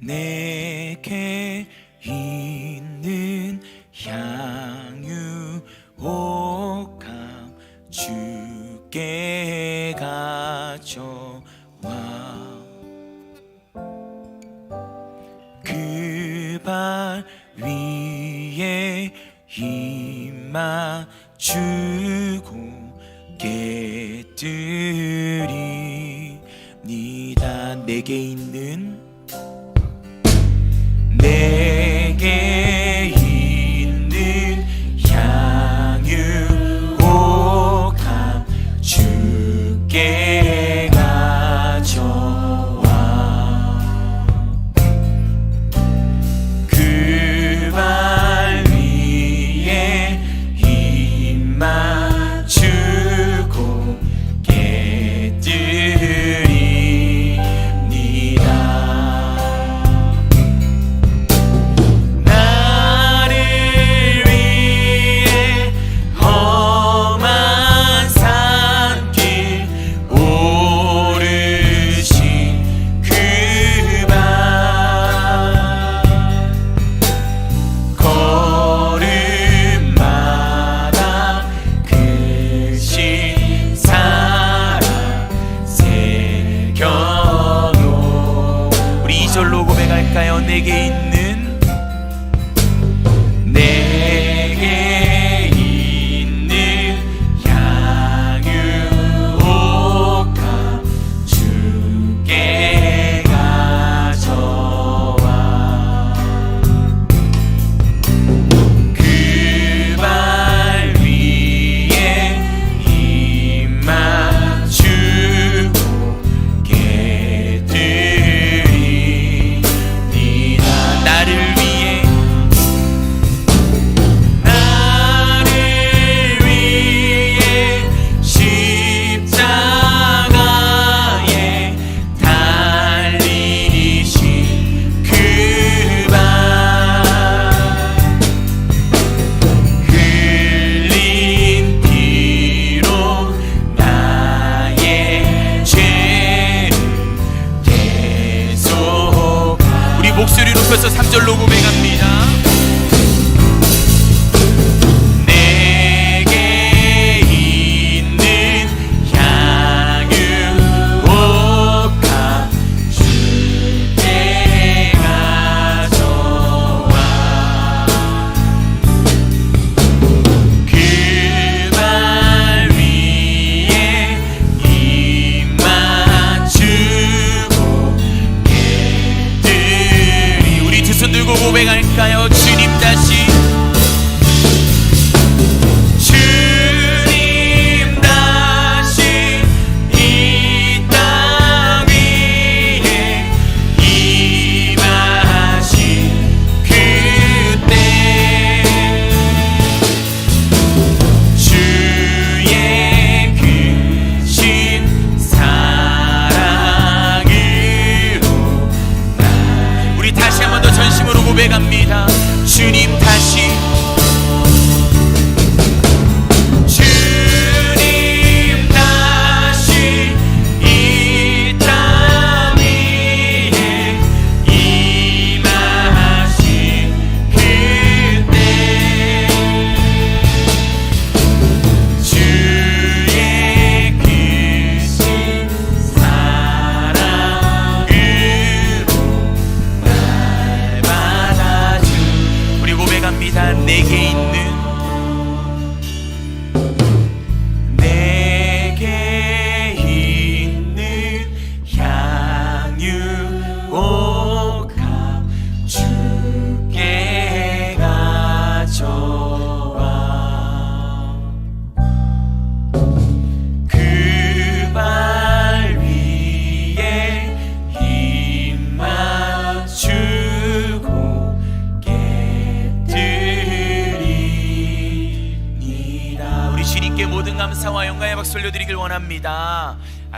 내게 있는 향.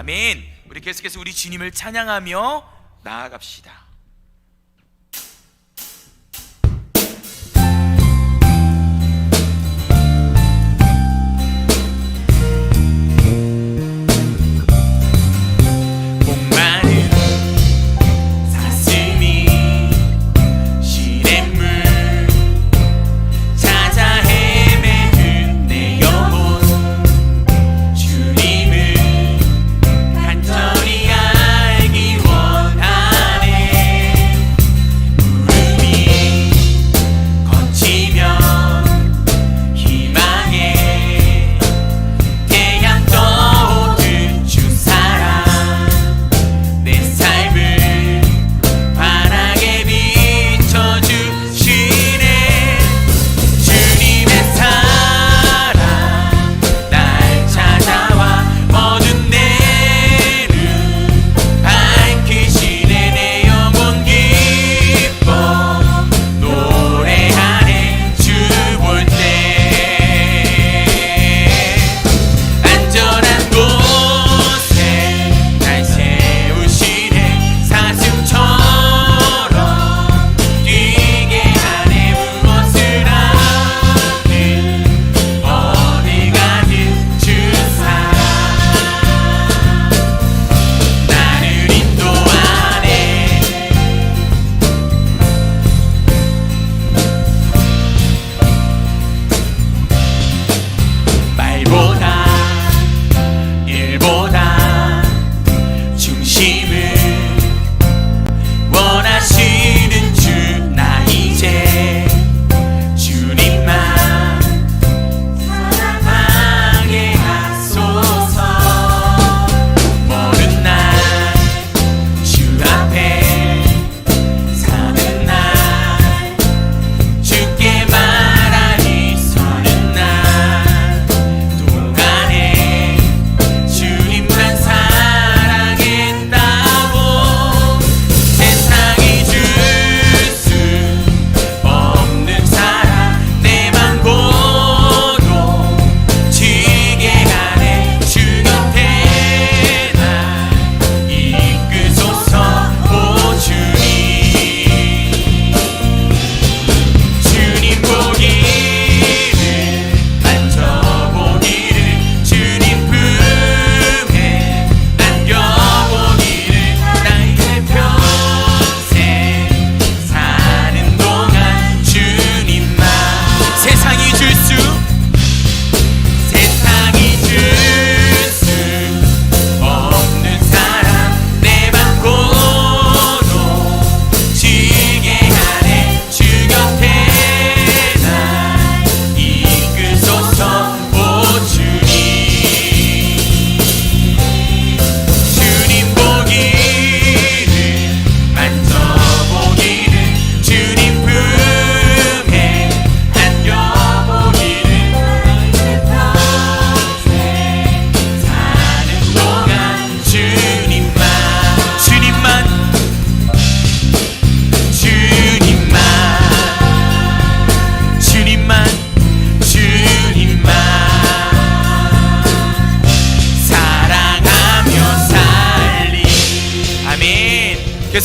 아멘. 우리 계속해서 우리 주님을 찬양하며 나아갑시다.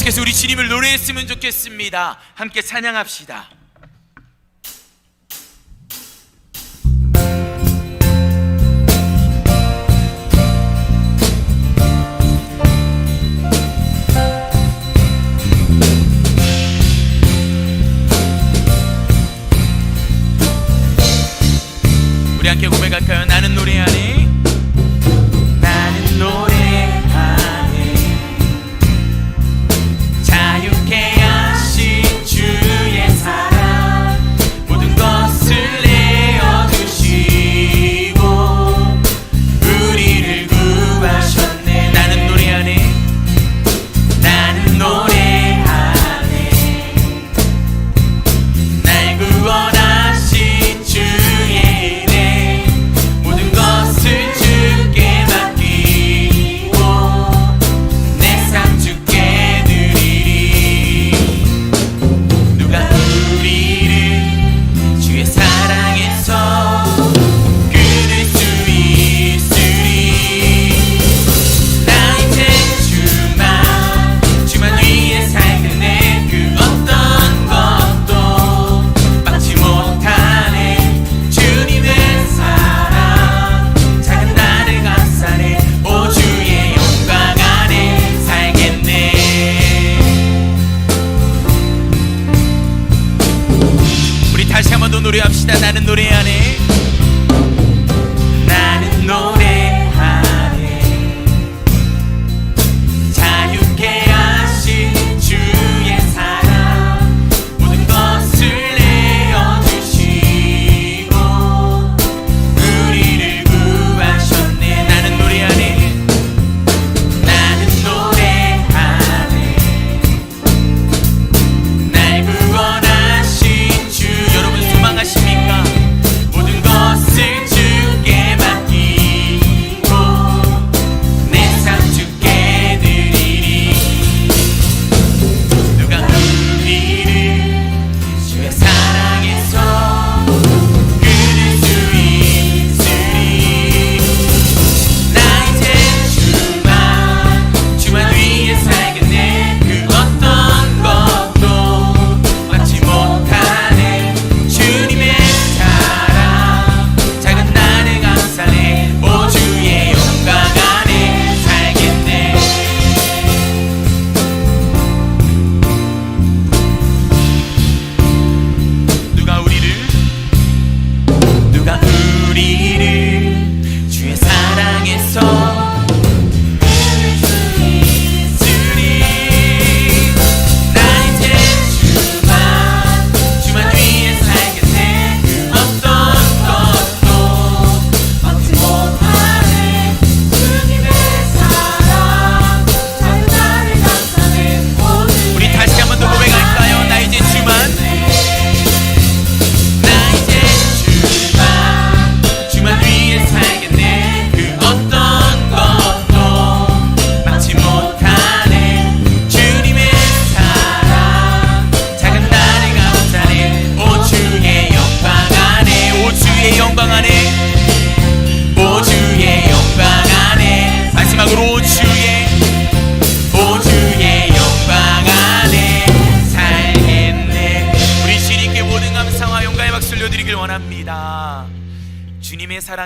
계속해서 우리 주님을 노래했으면 좋겠습니다. 함께 찬양합시다. 함께 고백할까요? 나는 노래하는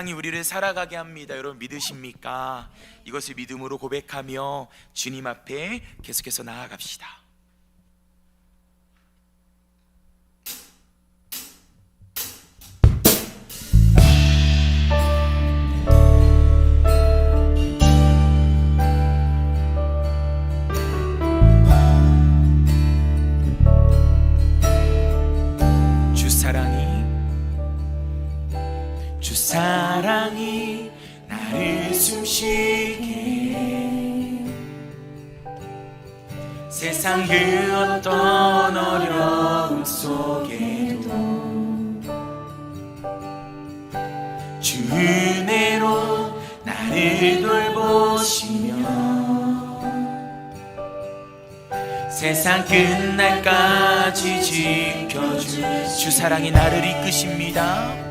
사랑이 우리를 살아가게 합니다. 여러분 믿으십니까? 이것을 믿음으로 고백하며 주님 앞에 계속해서 나아갑시다. 세상 끝날까지 지켜줄 주 사랑이 나를 이끄십니다.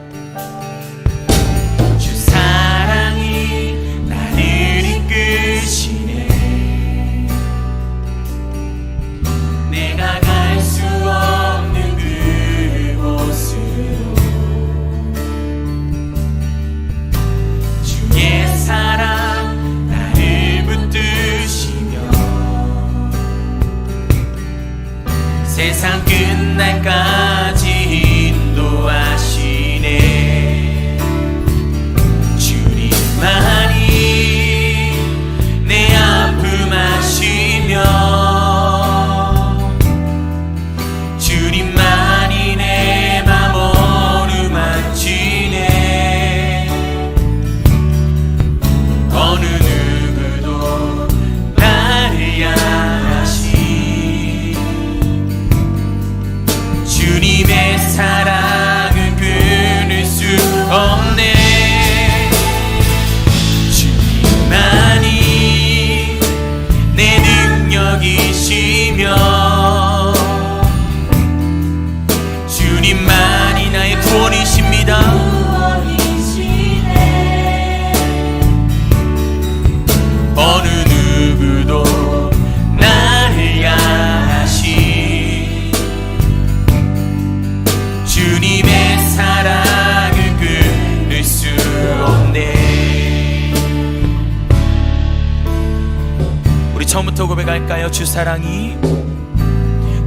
cara. 사랑이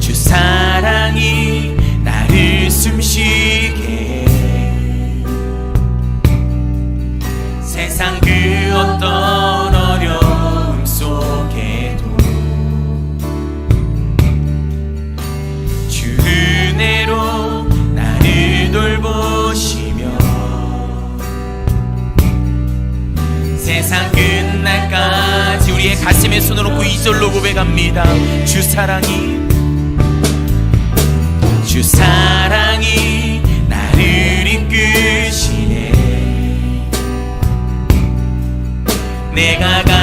주 사랑이 사랑이 주 사랑이 나를 이끄시네. 내가 가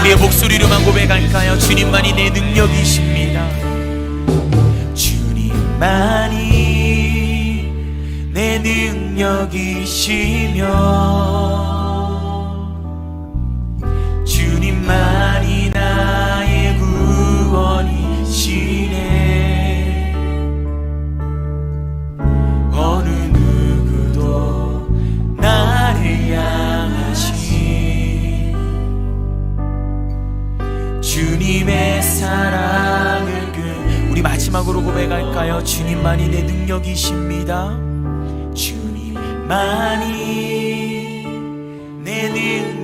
우리의 목소리로만 고백할까요? 주님만이 내 능력이십니다. 주님만이 내 능력이시며 주님만 마지막으로 고백할까요? 주님만이 내 능력이십니다. 주님만이 내 능력.